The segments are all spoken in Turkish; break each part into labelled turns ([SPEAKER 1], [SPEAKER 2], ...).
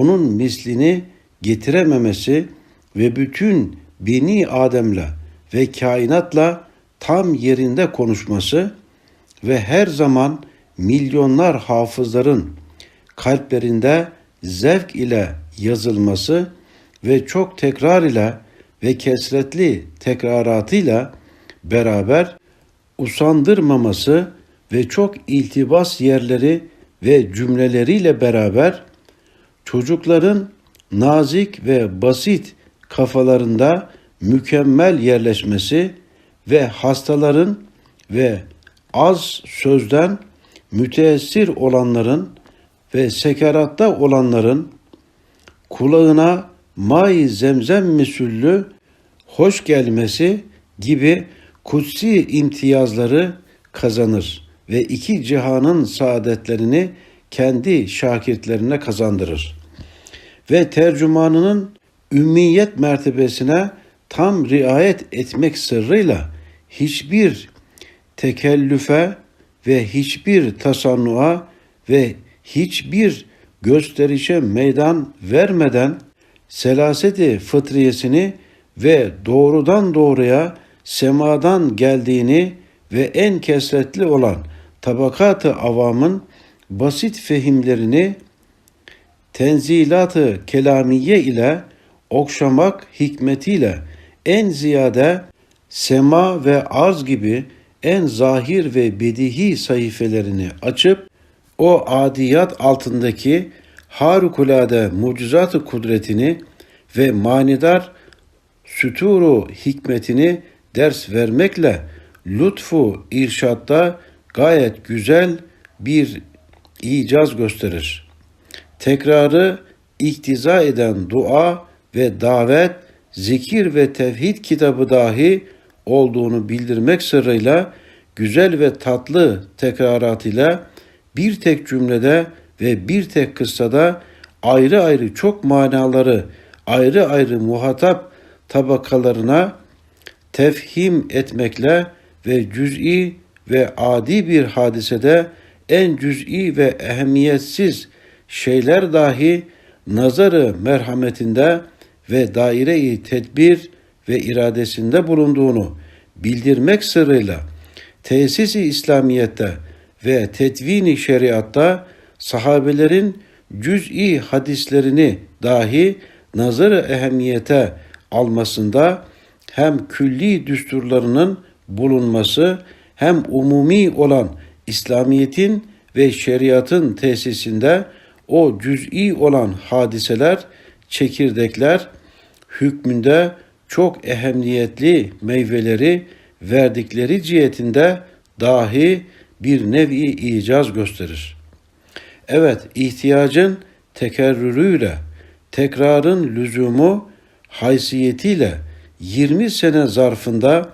[SPEAKER 1] onun mislini getirememesi ve bütün beni Adem'le ve kainatla tam yerinde konuşması ve her zaman milyonlar hafızların kalplerinde zevk ile yazılması ve çok tekrar ile ve kesretli tekraratıyla beraber usandırmaması ve çok iltibas yerleri ve cümleleriyle beraber çocukların nazik ve basit kafalarında mükemmel yerleşmesi ve hastaların ve az sözden müteessir olanların ve sekeratta olanların kulağına may zemzem misüllü hoş gelmesi gibi kutsi imtiyazları kazanır ve iki cihanın saadetlerini kendi şakirtlerine kazandırır. Ve tercümanının ümmiyet mertebesine tam riayet etmek sırrıyla hiçbir tekellüfe ve hiçbir tasannua ve hiçbir gösterişe meydan vermeden selaseti fıtriyesini ve doğrudan doğruya semadan geldiğini ve en kesretli olan tabakatı avamın basit fehimlerini tenzilatı kelamiye ile okşamak hikmetiyle en ziyade sema ve arz gibi en zahir ve bedihi sayfelerini açıp o adiyat altındaki harikulade mucizat kudretini ve manidar süturu hikmetini ders vermekle lütfu irşatta gayet güzel bir icaz gösterir. Tekrarı iktiza eden dua ve davet, zikir ve tevhid kitabı dahi olduğunu bildirmek sırrıyla güzel ve tatlı tekraratıyla bir tek cümlede ve bir tek kıssada ayrı ayrı çok manaları ayrı ayrı muhatap tabakalarına tefhim etmekle ve cüz'i ve adi bir hadisede en cüz'i ve ehemmiyetsiz şeyler dahi nazarı merhametinde ve daire-i tedbir ve iradesinde bulunduğunu bildirmek sırrıyla tesis-i İslamiyet'te ve tetvini şeriatta sahabelerin cüz'i hadislerini dahi nazarı ehemmiyete almasında hem külli düsturlarının bulunması hem umumi olan İslamiyetin ve şeriatın tesisinde o cüz'i olan hadiseler, çekirdekler hükmünde çok ehemmiyetli meyveleri verdikleri cihetinde dahi bir nevi icaz gösterir. Evet, ihtiyacın tekerrürüyle, tekrarın lüzumu haysiyetiyle 20 sene zarfında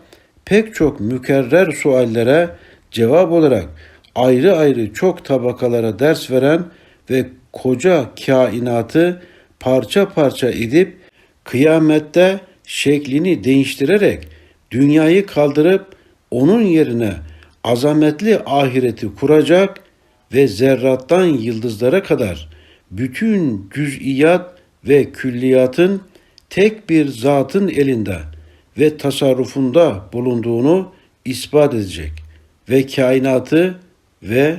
[SPEAKER 1] pek çok mükerrer suallere cevap olarak ayrı ayrı çok tabakalara ders veren ve koca kainatı parça parça edip kıyamette şeklini değiştirerek dünyayı kaldırıp onun yerine azametli ahireti kuracak ve zerrattan yıldızlara kadar bütün cüz'iyat ve külliyatın tek bir zatın elinde ve tasarrufunda bulunduğunu ispat edecek ve kainatı ve